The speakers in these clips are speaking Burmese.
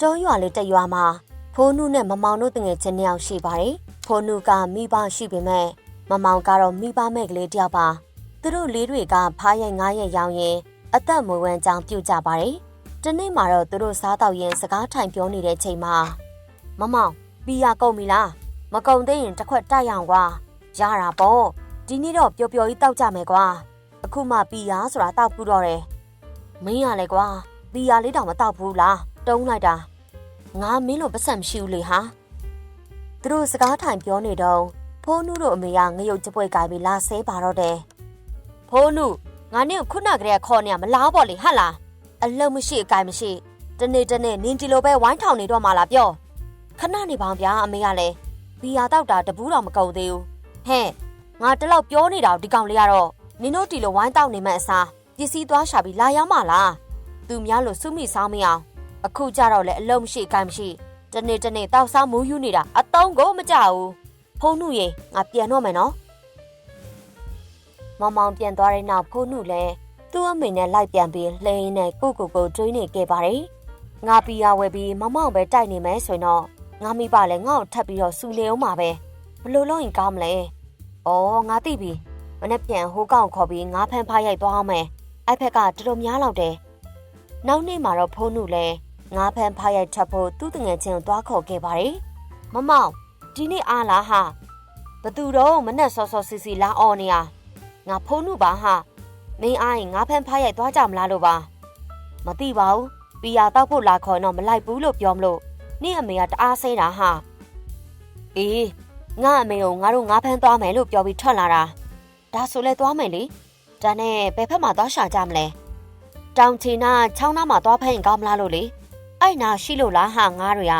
ကျောရွာလေးတစ်ရွာမှာဖိုးနုနဲ့မမောင်တို့တငယ်ချင်းနှစ်ယောက်ရှိပါတယ်။ဖိုးနုကမိဘရှိပေမဲ့မမောင်ကတော့မိဘမဲ့ကလေးတစ်ယောက်ပါ။သူတို့လေးတွေကဖားရိုက်ငားရိုက်ရောင်းရင်အသက်မွေးဝမ်းကြောင်းပြုတ်ကြပါတယ်။တနေ့မှာတော့သူတို့စားတော့ရင်စကားထိုင်ပြောနေတဲ့ချိန်မှာမမောင်ဘီယာကုန်ပြီလားမကုန်သေးရင်တစ်ခွက်တိုက်ရအောင်ကွာရတာပေါ့ဒီနေ့တော့ပျော်ပျော်ကြီးတောက်ကြမယ်ကွာအခုမှဘီယာဆိုတာတောက်ဘူးတော့တယ်မင်းရလေကွာဘီယာလေးတောင်မတောက်ဘူးလား တုံးလိုက်တာငါမင်းလိုပတ်စံမရှိဘူးလေဟာသူတို့စကားထိုင်ပြောနေတော့ဖိုးနုတို့အမေကငရုတ်ကြပွဲကြိုင်ပြီးလာဆဲပါတော့တယ်ဖိုးနုငါနဲ့ခုနကတည်းကခေါ်နေရမလားပေါ့လေဟဟလားအလုံးမရှိအကိုင်မရှိတနေ့တနေ့နင်းဒီလိုပဲဝိုင်းထောင်နေတော့မှလားပြောခဏနေပါအောင်ဗျာအမေကလည်းဘီယာတောက်တာတပူးတော်မကုန်သေးဘူးဟဲ့ငါတလောက်ပြောနေတာဒီကောင်လေးကတော့နင်တို့တီလိုဝိုင်းတောက်နေမှအစားပစ္စည်းသွားရှာပြီးလာရောက်မှလားသူများလို့စုမိဆောင်မရအောင် အခုကြတော့လေအလုံးမရှိအကိုင်မရှိတနေ့တနေ့တောက်စားမူးယူနေတာအတုံးကိုမကြဘူးဖုံးနှုရေငါပြန်တော့မယ်နော်မောင်မောင်ပြန်သွားတဲ့နောက်ဖုံးနှုလည်းသူ့အမေနဲ့လိုက်ပြန်ပြီးလှိန်နဲ့ကိုကိုကိုတွေးနေခဲ့ပါတယ်ငါပီယာဝယ်ပြီးမမောင်ပဲတိုက်နေမယ်ဆိုရင်တော့ငါမိပါလဲငါ့ကိုထပ်ပြီးတော့စူလေအောင်ပါပဲဘလို့လို့ရင်ကောင်းမလဲဩငါသိပြီမနေ့ပြန်ဟိုးကောင်ခေါ်ပြီးငါဖမ်းဖားရိုက်သွားအောင်မယ်အဲ့ဖက်ကတော်တော်များလောက်တယ်နောက်နေ့မှာတော့ဖုံးနှုလည်း ငါဖမ်းဖားရိုက်ထပ်ဖို့သူ့တငယ်ချင်းကိုသွားခေါ်ခဲ့ပါတယ်မမောင်ဒီနေ့အားလားဟာဘသူတော့မနဲ့စောစောစီစီလာအော်နေရငါဖုံးနှုပါဟာမင်းအားရင်ငါဖမ်းဖားရိုက်သွားကြမလားလို့ပါမသိပါဘူးပီယာတောက်ဖို့လာခေါ်တော့မလိုက်ဘူးလို့ပြောမလို့နေ့အမေကတအားဆဲတာဟာအေးငါအမေကိုငါတို့ငါဖမ်းသွားမယ်လို့ပြောပြီးထွက်လာတာဒါဆိုလဲသွားမယ်လေဒါနဲ့ဘယ်ဖက်မှာသွားရှာကြမလဲတောင်ချီနာချောင်းနာမှာသွားဖမ်းရင်ကောင်းမလားလို့လေ အဲ့နာရှိလို့လားဟာငါတို့ရ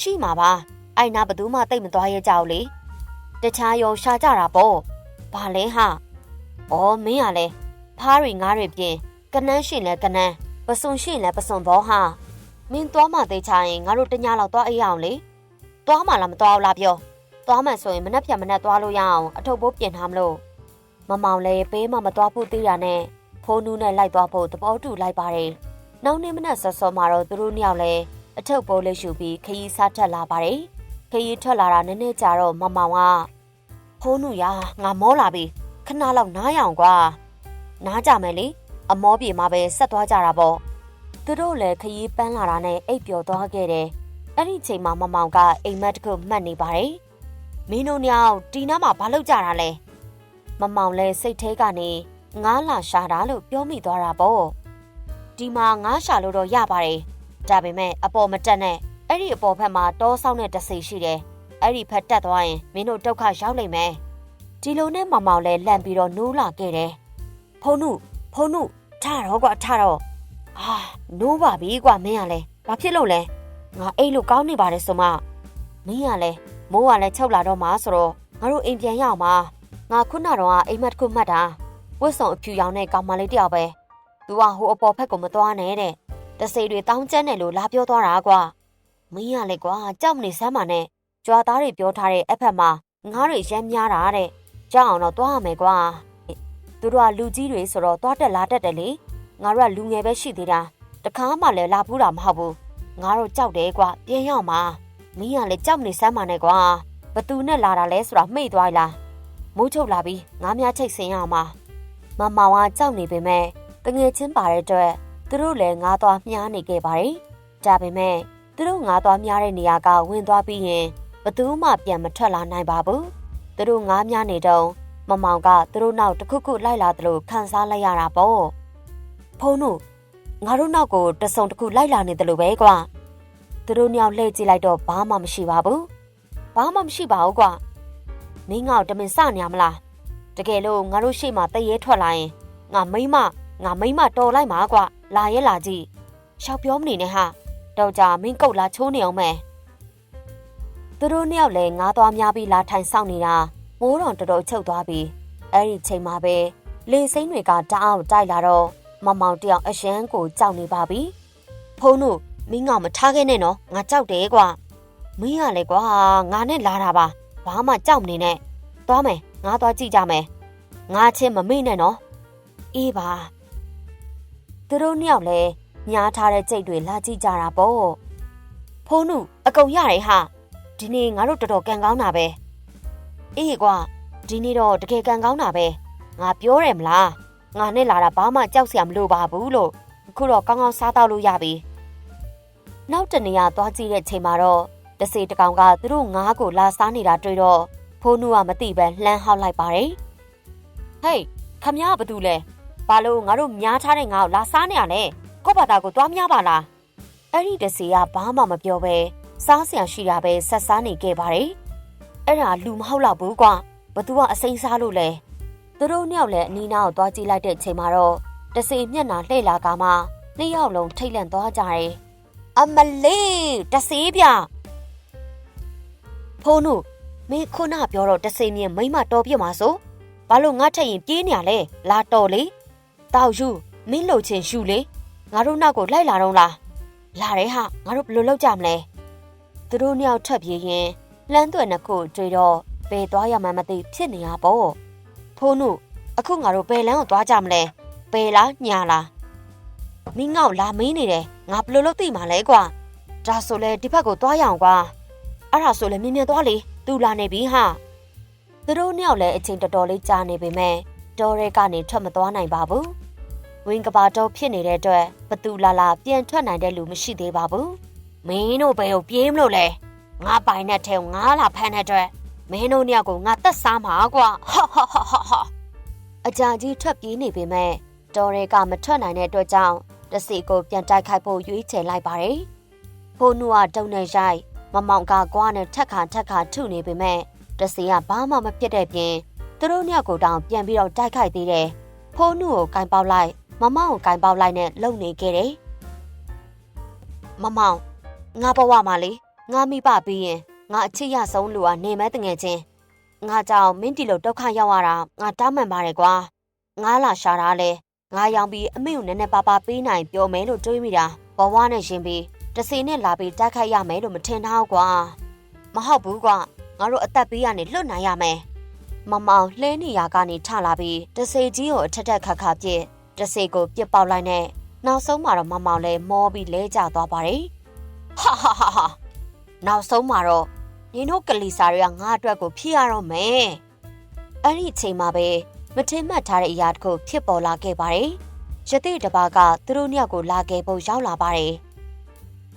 ရှိမှာပါအဲ့နာဘသူမှတိတ်မသွားရကြဘူးလေတခြားရောရှာကြတာပေါ့ဘာလဲဟာဩမင်းကလည်းဖားတွေငါးတွေပြင်ကနန်းရှင်လဲကနန်းပစွန်ရှင်လဲပစွန်ဘောဟာမင်းသွားမှသိချရင်ငါတို့တညလောက်သွားအေးအောင်လေသွားမှလားမသွားဘူးလားပြောသွားမှဆိုရင်မနှက်ဖြတ်မနှက်သွားလို့ရအောင်အထုပ်ပိုးပြင်ထားမလို့မမောင်လည်းပေးမှမသွားဖို့သေးတာနဲ့ဖိုးနူးနဲ့လိုက်သွားဖို့သဘောတူလိုက်ပါတယ် နောက်နေ့မနက်စောစောမှာတော့သူတို့နှစ်ယောက်လည်းအထုပ်ပိုးလေးရှူပြီးခရီးစားထက်လာပါတယ်ခရီးထွက်လာတာနည်းနည်းကြာတော့မမောင်ကဖိုးနူးရငါမောလာပြီခဏလောက်နားရအောင်ကွာနားကြမယ်လေအမောပြေမှာပဲဆက်သွားကြတာပေါ့သူတို့လည်းခရီးပန်းလာတာနဲ့အိပ်ပျော်သွားခဲ့တယ်အဲ့ဒီချိန်မှာမမောင်ကအိမ်မက်တစ်ခုမှတ်နေပါတယ်မင်းတို့ညောင်တီနာမှာဘာလုပ်ကြတာလဲမမောင်လည်းစိတ်ထဲကနေငားလာရှာတာလို့ပြောမိသွားတာပေါ့ ဒီမှာငားရှာလို့တော့ရပါတယ်ဒါပေမဲ့အပေါ်မတက်နဲ့အဲ့ဒီအပေါ်ဘက်မှာတောဆောင်းတဲ့တဆိရှိတယ်အဲ့ဒီဖက်တက်သွားရင်မင်းတို့ဒုက္ခရောက်လိမ့်မယ်ဒီလိုနဲ့မမောင်လည်းလန့်ပြီးတော့နိုးလာခဲ့တယ်ဖုံနုဖုံနုထတော့ကွာထတော့အာနိုးပါပြီကွာမင်းကလည်းဘာဖြစ်လို့လဲငါအိတ်လို့ကောင်းနေပါတယ်ဆိုမှမင်းကလည်းမိုးကလည်းချုပ်လာတော့မှဆိုတော့ငါတို့အိမ်ပြန်ရအောင်ပါငါခုနတော့အိမ်မက်တစ်ခုမှတ်တာဝတ်စုံအဖြူရောင်တဲ့ကောင်မလေးတယောက်ပဲ သူကဟိုအပေါ်ဖက်ကမသွားနဲ့တဲ့တစိတွေတောင်းကျမ်းတယ်လို့လာပြောသွားတာကွာမင်းကလည်းကွာကြောက်မနေစမ်းပါနဲ့ကြွာသားတွေပြောထားတဲ့အဖက်မှာငားတွေရမ်းများတာတဲ့ကြောက်အောင်တော့သွားရမယ်ကွာသူတို့ကလူကြီးတွေဆိုတော့သွားတက်လာတက်တယ်လေငါတို့ကလူငယ်ပဲရှိသေးတာတခါမှလည်းလာဘူးတာမဟုတ်ဘူးငါတို့ကြောက်တယ်ကွာပြန်ရအောင်ပါမင်းကလည်းကြောက်နေစမ်းပါနဲ့ကွာဘသူနဲ့လာတာလဲဆိုတာမှိတ်သွားလားမိုးချုပ်လာပြီးငါးများချိတ်ဆင်းရအောင်ပါမမောင်ကကြောက်နေပေမဲ့ တငယ်ချင်းပါတဲ့အတွက်သူတို့လည်းငားသွားမြားနေခဲ့ပါတယ်ဒါပေမဲ့သူတို့ငားသွားမြားတဲ့နေရာကဝင်သွားပြီးရင်ဘသူမှပြန်မထွက်လာနိုင်ပါဘူးသူတို့ငားမြားနေတော့မမောင်ကသူတို့နောက်တစ်ခုခုလိုက်လာသလိုခံစားလိုက်ရတာပေါ့ဖုန်းတို့ငါတို့နောက်ကိုတစုံတစ်ခုလိုက်လာနေတယ်လို့ပဲကွာသူတို့ညောင်လှည့်ကြည့်လိုက်တော့ဘာမှမရှိပါဘူးဘာမှမရှိပါဘူးကွာမင်းငါ့ကိုတမင်စနေရမလားတကယ်လို့ငါတို့ရှေ့မှာတရေထွက်လာရင်ငါမိမ ငါမိမတော်လိုက်မှာကွာလာရဲလာကြည့်ရှောက်ပြောမနေနဲ့ဟာတော့ကြာမင်းကုတ်လာချိုးနေအောင်မယ်သူတို့နှစ်ယောက်လည်းငားသွားများပြီးလာထိုင်ဆောင်နေတာမိုးတော်တော်တော်ချုပ်သွားပြီးအဲ့ဒီချိန်မှာပဲလေစိမ့်တွေကတအားတိုက်လာတော့မမောင်တယောက်အရှမ်းကိုကြောက်နေပါပြီဖုန်းတို့မင်းငါမထားခဲ့နဲ့နော်ငါကြောက်တယ်ကွာမင်းကလေကွာငါနဲ့လာတာပါဘာမှကြောက်မနေနဲ့သွားမယ်ငါသွားကြည့်ကြမယ်ငါချင်းမမေ့နဲ့နော်အေးပါ သူတို့နှစ်ယောက်လည်းညားထားတဲ့ကြိတ်တွေလာကြည့်ကြတာပေါ့ဖိုးနုအကုန်ရတယ်ဟာဒီနေ့ငါတို့တော်တော်ကန်ကောင်းတာပဲအေးကွာဒီနေ့တော့တကယ်ကန်ကောင်းတာပဲငါပြောတယ်မလားငါနဲ့လာတာဘာမှကြောက်စရာမလိုပါဘူးလို့အခုတော့ကောင်းကောင်းစားတော့လို့ရပြီနောက်တနေရာသွားကြည့်တဲ့ချိန်မှာတော့တစေတကောင်ကသူတို့ငားကိုလာစားနေတာတွေ့တော့ဖိုးနုကမသိပဲလှမ်းဟောက်လိုက်ပါတယ်ဟေးခမရဘာတူလဲ ဘာလို့ငါတို့များထားတဲ့ငါ့ကိုလာစားနေရလဲကို့ဘာသာကိုသွားများပါလားအဲ့ဒီတစေကဘာမှမပြောပဲစားဆရာရှိတာပဲဆက်စားနေခဲ့ပါတယ်အဲ့ဒါလူမဟုတ်တော့ဘူးကွာဘသူကအစိမ်းစားလို့လဲသူတို့နှစ်ယောက်လည်းအနီးနားကိုသွားကြည့်လိုက်တဲ့ချိန်မှာတော့တစေမျက်နှာလှည့်လာကမှနှစ်ယောက်လုံးထိတ်လန့်သွားကြတယ်အမလေးတစေးပြဖိုးနုမင်းခုနပြောတော့တစေးမြင်မိမတော်ပြစ်မှာဆိုဘာလို့ငါထက်ရင်ပြေးနေရလဲလာတော်လေ တောက်ယူမင်းလှုပ်ချင်ရှူလေငါတို့နောက်ကိုလိုက်လာတော့လားလာတယ်ဟာငါတို့ဘယ်လိုလုပ်ကြမလဲသူတို့နှစ်ယောက်ထပ်ပြေးရင်လှမ်းသွဲ့နှစ်ခုတွေ့တော့ဘယ်သွားရမှန်းမသိဖြစ်နေရပေါ့ဖိုးနုအခုငါတို့ဘယ်လမ်းကိုသွားကြမလဲဘယ်လားညာလားမင်းငေါ့လာမင်းနေတယ်ငါဘယ်လိုလုပ်သိမှာလဲကွာဒါဆိုလဲဒီဘက်ကိုသွားရအောင်ကွာအဲ့ဒါဆိုလဲမြင်မြင်သွားလေသူလာနေပြီဟာသူတို့နှစ်ယောက်လည်းအချိန်တော်တော်လေးကြာနေပေမဲ့ တော်ရဲကနေထွက်မသွားနိုင်ပါဘူးဝင်းကဘာတော့ဖြစ်နေတဲ့အတွက်ဘသူလာလာပြန်ထွက်နိုင်တဲ့လူမရှိသေးပါဘူးမင်းတို့ဘယ်ကိုပြေးမလို့လဲငါပိုင်တဲ့ထဲကိုငါလာဖမ်းတဲ့အတွက်မင်းတို့နှစ်ယောက်ကိုငါတက်စားမှာကွာဟာဟာဟာဟာဟာအကြာကြီးထွက်ပြေးနေပေမဲ့တော်ရဲကမထွက်နိုင်တဲ့အတွက်ကြောင့်တစီကိုပြန်တိုက်ခိုက်ဖို့ရွေးချယ်လိုက်ပါတယ်ဖိုးနူကတုံနဲ့ရိုက်မမောင်ကကွာနဲ့ထက်ခါထက်ခါထုနေပေမဲ့တစီကဘာမှမဖြစ်တဲ့ပြင် သူတို့နှစ်ယောက်ကိုတောင်ပြန်ပြီးတော့တိုက်ခိုက်သေးတယ်ဖိုးနူကိုကင်ပေါက်လိုက်မမောင်ကိုကင်ပေါက်လိုက်နဲ့လုံနေခဲ့တယ်မမောင်ငါဘဝမှာလေငါမိဘပြီးရင်ငါအချစ်ရဆုံးလူကနေမဲတငယ်ချင်းငါကြောင့်မင်းတီလိုဒုက္ခရောက်ရတာငါတောင်းပန်ပါတယ်ကွာငါလာရှာတာလဲငါရောင်ပြီးအမေကိုနည်းနည်းပါးပါးပေးနိုင်ပြောမယ်လို့တွေးမိတာဘဝနဲ့ရှင်ပြီးတစီနဲ့လာပြီးတိုက်ခိုက်ရမယ်လို့မထင်ထားဘူးကွာမဟုတ်ဘူးကွာငါတို့အသက်ပေးရနေလွတ်နိုင်ရမယ် မမောင်လှဲနေရကနေထလာပြီးတစေကြီးကိုအထက်ထက်ခါခါပြစ်တစေကိုပြစ်ပေါက်လိုက်နဲ့နောက်ဆုံးမှာတော့မမောင်လည်းမောပြီးလဲကျသွားပါတယ်ဟာဟာဟာဟာနောက်ဆုံးမှာတော့နင်တို့ကလီစာတွေကငါအတွက်ကိုဖြစ်ရတော့မယ်အဲ့ဒီအချိန်မှာပဲမထင်မှတ်ထားတဲ့အရာတစ်ခုဖြစ်ပေါ်လာခဲ့ပါတယ်ရတိတပါကသူတို့နှစ်ယောက်ကိုလာခဲ့ဖို့ရောက်လာပါတယ်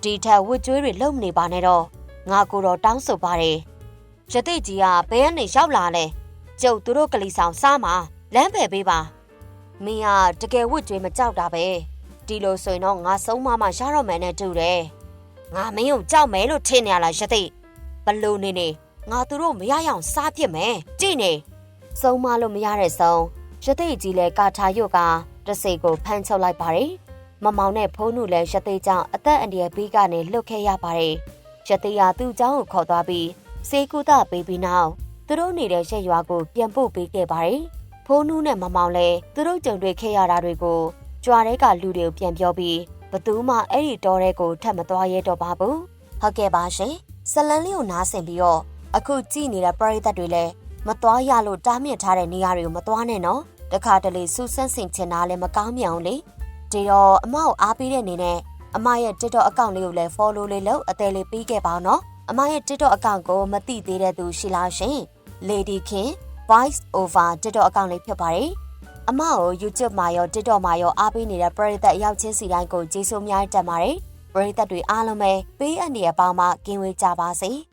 ဒီထက်ဝစ်ကျွေးတွေလုံနေပါနဲ့တော့ငါကိုတော့တောင်းဆိုပါတယ်ရတိကြီးကဘယ်ကနေရောက်လာလဲ ကျုပ်သူတို့ကလေးဆောင်စားမှာလမ်းဖယ်ပေးပါမင်းကတကယ်ဝစ်ကျွေးမကြောက်တာပဲဒီလိုဆိုရင်တော့ငါဆုံးမမှရတော့မယ်နဲ့တူတယ်ငါမင်းကိုကြောက်မယ်လို့ထင်နေရလားရတိဘလို့နေနေငါသူတို့မရရအောင်စားဖြစ်မယ်ကြည့်နေဆုံးမလို့မရတဲ့ဆုံးရတိကြီးလည်းကာထာရွတ်ကတစိကိုဖမ်းချုပ်လိုက်ပါတယ်မမောင်နဲ့ဖုံးနုလည်းရသေးကြောင့်အသက်အန္တရာယ်ဘေးကနေလွတ်ခဲ့ရပါတယ်။ရသေးကသူ့เจ้าကိုခေါ်သွားပြီးစေကူတာပေးပြီးနောက် သူတို့နေတဲ့ရက်ရွာကိုပြန်ပို့ပေးခဲ့ပါတယ်။ဖုံးနုနဲ့မမောင်လည်းသူတို့ကြုံတွေ့ခဲ့ရတာတွေကိုကြွားတဲ့ကလူတွေကိုပြန်ပြောပြီးဘသူမှအဲ့ဒီတောထဲကိုထပ်မသွားရဲတော့ပါဘူး။ဟုတ်ကဲ့ပါရှင်။ဇလန်လေးကိုနားဆင်ပြီးတော့အခုကြည့်နေတဲ့ပရိသတ်တွေလည်းမသွားရလို့တားမြစ်ထားတဲ့နေရာတွေကိုမသွားနဲ့နော်။တခါတလေစူးစမ်းဆင်ချင်တာလည်းမကောင်းမြောင်လေ။ဒီတော့အမကိုအားပေးတဲ့အနေနဲ့အမရဲ့ TikTok အကောင့်လေးကိုလည်း follow လေးလုပ်အသေးလေးပေးခဲ့ပါနော်အမရဲ့ TikTok အကောင့်ကိုမသိသေးတဲ့သူရှိလားရှင် Lady King Voice Over TikTok အကောင့်လေးဖြစ်ပါတယ်အမကို YouTube မှာရော TikTok မှာရောအားပေးနေတဲ့ပရိသတ်ရောက်ချင်းစီတိုင်းကိုကျေးဇူးများတင်ပါတယ်ပရိသတ်တွေအားလုံးပဲပေးအပ်နေရပေါင်းမှကင်းဝေးကြပါစေ။